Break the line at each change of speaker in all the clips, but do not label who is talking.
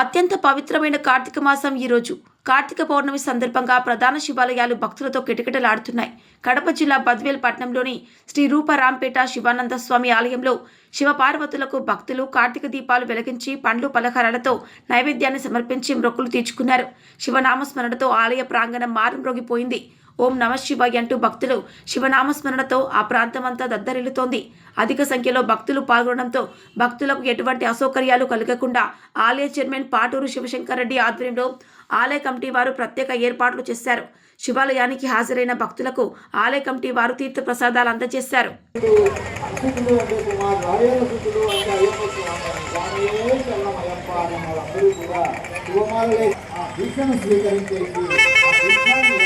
అత్యంత పవిత్రమైన కార్తీక మాసం ఈరోజు కార్తీక పౌర్ణమి సందర్భంగా ప్రధాన శివాలయాలు భక్తులతో కిటకిటలాడుతున్నాయి. కడప జిల్లా బద్వేల్ పట్టణంలోని శ్రీ రూపరాంపేట శివానంద స్వామి ఆలయంలో శివపార్వతులకు భక్తులు కార్తీక దీపాలు వెలిగించి పండ్లు పలహారాలతో నైవేద్యాన్ని సమర్పించి మొక్కులు తీర్చుకున్నారు. శివనామస్మరణతో ఆలయ ప్రాంగణం మారుమ్రోగిపోయింది. ఓం నమ శివాయ అంటూ భక్తులు శివనామస్మరణతో ఆ ప్రాంతమంతా దద్దరిల్లుతోంది. అధిక సంఖ్యలో భక్తులు పాల్గొనడంతో భక్తులకు ఎటువంటి అసౌకర్యాలు కలగకుండా ఆలయ చైర్మన్ పాటూరు శివశంకర్ రెడ్డి ఆధ్వర్యంలో ఆలయ కమిటీ వారు ప్రత్యేక ఏర్పాట్లు చేశారు. శివాలయానికి హాజరైన భక్తులకు ఆలయ కమిటీ వారు తీర్థ ప్రసాదాలు అందజేశారు
స్వీకరించేసి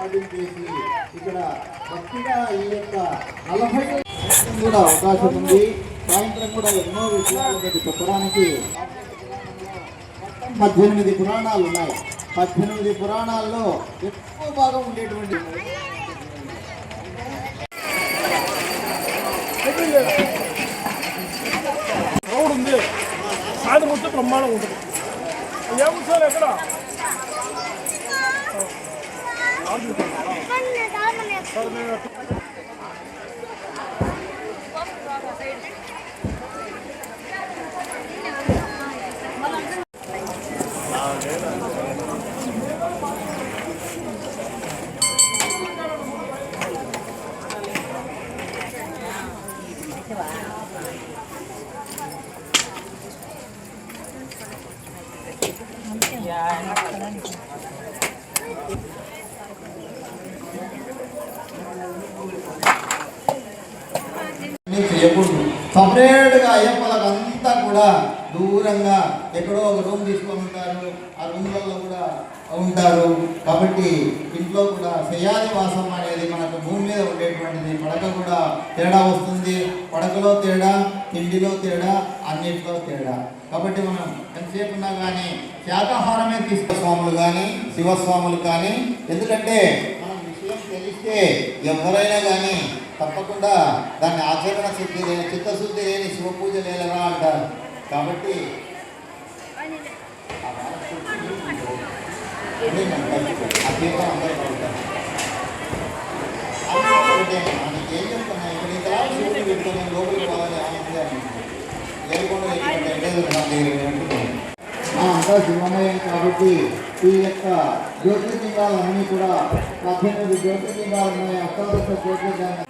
ఆ చేసి ఇక్కడ భక్తిగా ఈ యొక్క నలభై కూడా అవకాశం ఉంది. సాయంత్రం కూడా ఎన్నో విషయాలు చెప్పడానికి పద్దెనిమిది పురాణాలు ఉన్నాయి. పద్దెనిమిది పురాణాల్లో ఎక్కువ భాగం ఉండేటువంటి
రోడ్ ఉంది. సాయంత్రం వస్తే బ్రహ్మాండం ఉంటుంది. ఏముంది సార్ ఎక్కడ? 어빨
리내다 하. ఎప్పుడు? సపరేట్గా అయ్యప్పలకు అంతా కూడా దూరంగా ఎక్కడో ఒక రూమ్ తీసుకొని ఉంటారు. ఆ రూమ్లలో కూడా ఉంటారు. కాబట్టి ఇంట్లో కూడా శయాది వాసం అనేది మనకు భూమి మీద ఉండేటువంటిది. పడక కూడా తేడా వస్తుంది. పడకలో తేడా తిండిలో తేడా అన్నింటిలో తేడా. కాబట్టి మనం ఎంతసేపు ఉన్నా కానీ శాకాహారమే తీసుకు స్వాములు కానీ శివస్వాములు కానీ ఎందుకంటే మనం విషయం తెలిస్తే ఎవరైనా కానీ తప్పకుండా దాన్ని ఆచరణ శుద్ధి లేని చిత్తశుద్ధి లేని శివపూజ లేదరా అంటారు. కాబట్టి మనకి ఏం చెప్తున్నా లోపలికి పోవాలి ఆనందంగా లేకుండా అంతా శివమయం కాబట్టి ఈ యొక్క జ్యోతిర్లింగాలన్నీ కూడా పద్దెనిమిది జ్యోతిర్లింగాలు ఉన్నాయి అష్టాదశ జ్యోతిర్లింగాలు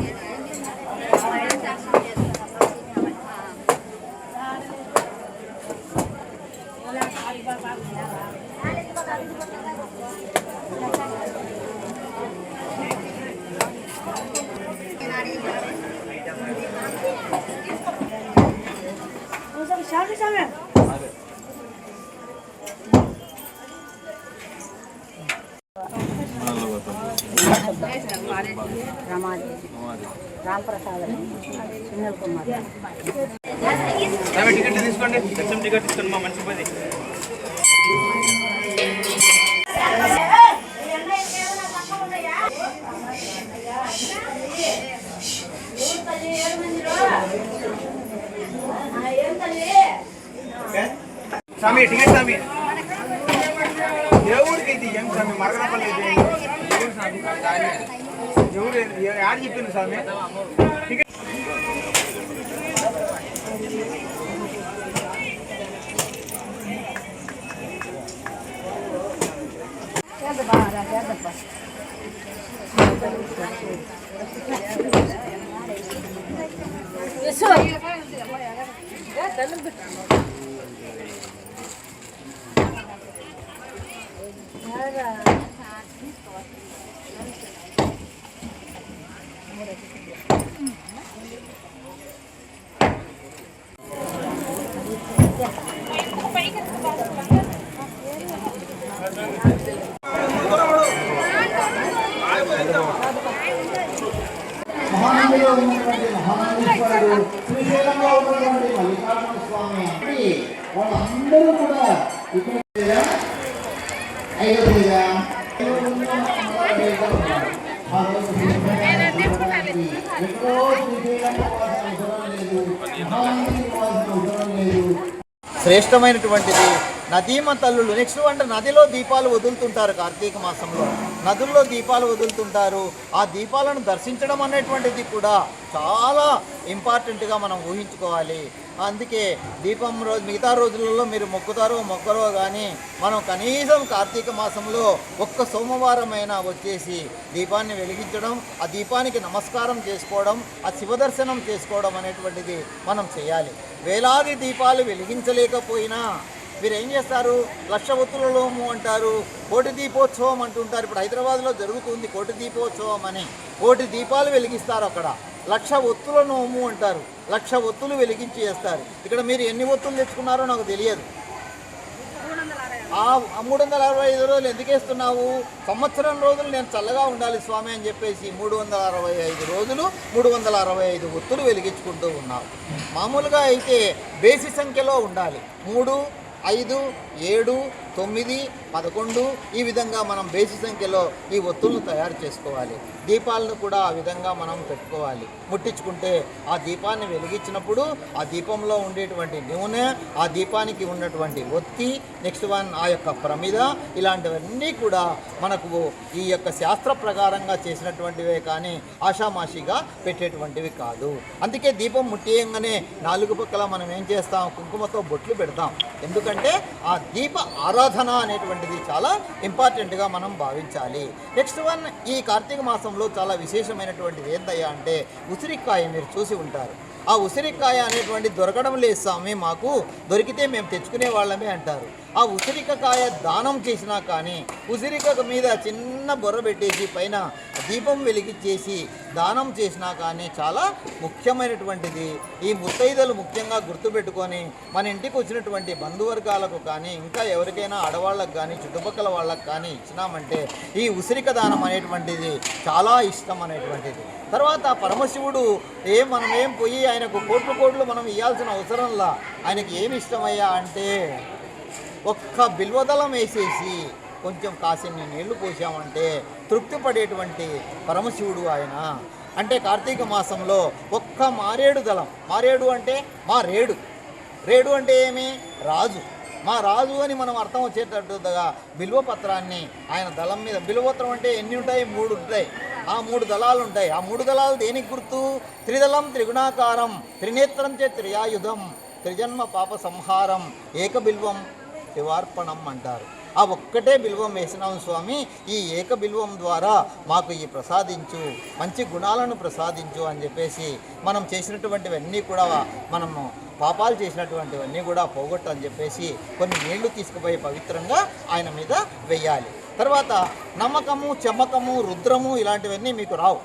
చేసుకుంటున్నాను
రమాదేవి రాంప్రసాద్ సునీల్ కుమార్
టికెట్ తీసుకోండి టికెట్ తీసుకోండి మా మంచి పది. சாமி டிக்கெட் சாமி ఎవరికి ఇది ఏం స్వామి మరగనపల్లి ఎవరు యాడ చెప్పింది స్వామి Yes, sir.
Yeah, that's మహానందిలో ఉన్నటువంటి మహానందీశ్వరుడు శ్రీశైలంలో ఉన్నటువంటి మల్లికార్జున స్వామి వాళ్ళందరూ కూడా ఇక్కడ ఎక్కడో శ్రేష్టమైనటువంటిది నదీమ తల్లులు. నెక్స్ట్ అంటే నదిలో దీపాలు వదులుతుంటారు కార్తీక మాసంలో. నదుల్లో దీపాలు వదులుతుంటారు. ఆ దీపాలను దర్శించడం అనేటువంటిది కూడా చాలా ఇంపార్టెంట్గా మనం ఊహించుకోవాలి. అందుకే దీపం రోజు మిగతా రోజులలో మీరు మొక్కుతారో మొక్కరో కానీ మనం కనీసం కార్తీక మాసంలో ఒక్క సోమవారమైనా వచ్చేసి దీపాన్ని వెలిగించడం ఆ దీపానికి నమస్కారం చేసుకోవడం ఆ శివదర్శనం చేసుకోవడం అనేటువంటిది మనం చేయాలి. వేలాది దీపాలు వెలిగించలేకపోయినా మీరు ఏం చేస్తారు? లక్ష ఒత్తులలోము అంటారు. కోటి దీపోత్సవం అంటుంటారు. ఇప్పుడు హైదరాబాద్లో జరుగుతుంది కోటి దీపోత్సవం అని. కోటి దీపాలు వెలిగిస్తారు అక్కడ. లక్ష ఒత్తుల నోము అంటారు. లక్ష ఒత్తులు వెలిగించి చేస్తారు. ఇక్కడ మీరు ఎన్ని ఒత్తులు తెచ్చుకున్నారో నాకు తెలియదు. ఆ మూడు వందల అరవై ఐదు రోజులు ఎందుకు వేస్తున్నావు? సంవత్సరం రోజులు నేను చల్లగా ఉండాలి స్వామి అని చెప్పేసి మూడు వందల అరవై ఐదు రోజులు మూడు వందల అరవై ఐదు ఒత్తులు వెలిగించుకుంటూ ఉన్నావు. మామూలుగా అయితే బేసి సంఖ్యలో ఉండాలి. మూడు ఐదు ఏడు తొమ్మిది పదకొండు ఈ విధంగా మనం బేసి సంఖ్యలో ఈ ఒత్తులను తయారు చేసుకోవాలి. దీపాలను కూడా ఆ విధంగా మనం పెట్టుకోవాలి. ముట్టించుకుంటే ఆ దీపాన్ని వెలిగించినప్పుడు ఆ దీపంలో ఉండేటువంటి నూనె ఆ దీపానికి ఉన్నటువంటి ఒత్తి నెక్స్ట్ వన్ ఆ యొక్క ప్రమిద ఇలాంటివన్నీ కూడా మనకు ఈ యొక్క శాస్త్ర ప్రకారంగా చేసినటువంటివే కానీ ఆషామాషిగా పెట్టేటువంటివి కాదు. అందుకే దీపం ముట్టియంగానే నాలుగు పక్కల మనం ఏం చేస్తాం? కుంకుమతో బొట్లు పెడతాం. ఎందుకంటే ఆ దీప ఆరాధన అనేటువంటిది చాలా ఇంపార్టెంట్గా మనం భావించాలి. నెక్స్ట్ వన్ ఈ కార్తీక మాసంలో చాలా విశేషమైనటువంటిది ఏంటయ్యా అంటే ఉసిరికాయ మీరు చూసి ఉంటారు. ఆ ఉసిరికాయ అనేటువంటి దొరకడం లేదు స్వామి మాకు దొరికితే మేము తెచ్చుకునే వాళ్ళమే అంటారు. ఆ ఉసిరికాయ దానం చేసినా కానీ ఉసిరిక మీద చిన్న బొర్ర పెట్టేసి పైన దీపం వెలిగించేసి దానం చేసినా కానీ చాలా ముఖ్యమైనటువంటిది. ఈ ముత్తైదలు ముఖ్యంగా గుర్తుపెట్టుకొని మన ఇంటికి వచ్చినటువంటి బంధువర్గాలకు కానీ ఇంకా ఎవరికైనా ఆడవాళ్ళకు కానీ చుట్టుపక్కల వాళ్ళకి కానీ ఇచ్చినామంటే ఈ ఉసిరిక దానం అనేటువంటిది చాలా ఇష్టం అనేటువంటిది. తర్వాత పరమశివుడు ఏం మనం ఏం పోయి ఆయనకు కోట్లు కోట్లు మనం ఇవ్వాల్సిన అవసరంలా. ఆయనకి ఏమి ఇష్టమయ్యా అంటే ఒక్క బిల్వదళం వేసేసి కొంచెం కాసిన్ని నీళ్ళు పోసామంటే తృప్తి పడేటువంటి పరమశివుడు ఆయన. అంటే కార్తీక మాసంలో ఒక్క మారేడు దళం. మారేడు అంటే మా రేడు. రేడు అంటే ఏమి? రాజు. మా రాజు అని మనం అర్థం వచ్చేటట్టుగా బిల్వపత్రాన్ని ఆయన దళం మీద. బిల్వపత్రం అంటే ఎన్ని ఉంటాయి? మూడు ఉంటాయి. ఆ మూడు దళాలు ఉంటాయి. ఆ మూడు దళాలు దేనికి గుర్తు? త్రిదళం త్రిగుణాకారం త్రినేత్రం చే త్రియాయుధం త్రిజన్మ పాప సంహారం ఏకబిల్వం శివార్పణం అంటారు. ఆ ఒక్కటే బిల్వం వేసినాం స్వామి. ఈ ఏక బిల్వం ద్వారా మాకు ఈ ప్రసాదించు మంచి గుణాలను ప్రసాదించు అని చెప్పేసి మనం చేసినటువంటివన్నీ కూడా మనము పాపాలు చేసినటువంటివన్నీ కూడా పోగొట్టని చెప్పేసి కొన్ని నీళ్ళు తీసుకుపోయి పవిత్రంగా ఆయన మీద వెయ్యాలి. తర్వాత నమ్మకము చెమ్మకము రుద్రము ఇలాంటివన్నీ మీకు రావు.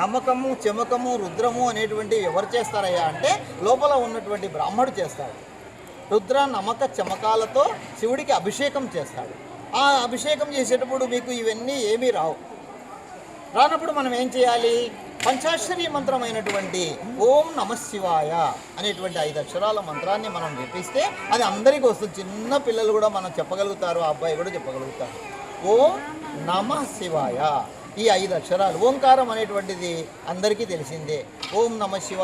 నమ్మకము చెమకము రుద్రము అనేటువంటివి ఎవరు చేస్తారయ్యా అంటే లోపల ఉన్నటువంటి బ్రాహ్మడు చేస్తాడు. రుద్ర నమ్మక చమకాలతో శివుడికి అభిషేకం చేస్తాడు. ఆ అభిషేకం చేసేటప్పుడు మీకు ఇవన్నీ ఏమీ రావు. రానప్పుడు మనం ఏం చేయాలి? పంచాక్షరి మంత్రమైనటువంటి ఓం నమ శివాయ అనేటువంటి ఐదు అక్షరాల మంత్రాన్ని మనం జపిస్తే అది అందరికీ వస్తుంది. చిన్న పిల్లలు కూడా మనం చెప్పగలుగుతారు ఆ అబ్బాయి కూడా చెప్పగలుగుతారు. ఓం నమ శివాయ. ఈ ఐదు అక్షరాలు ఓంకారం అనేటువంటిది అందరికీ తెలిసిందే. ఓం నమ శివాయ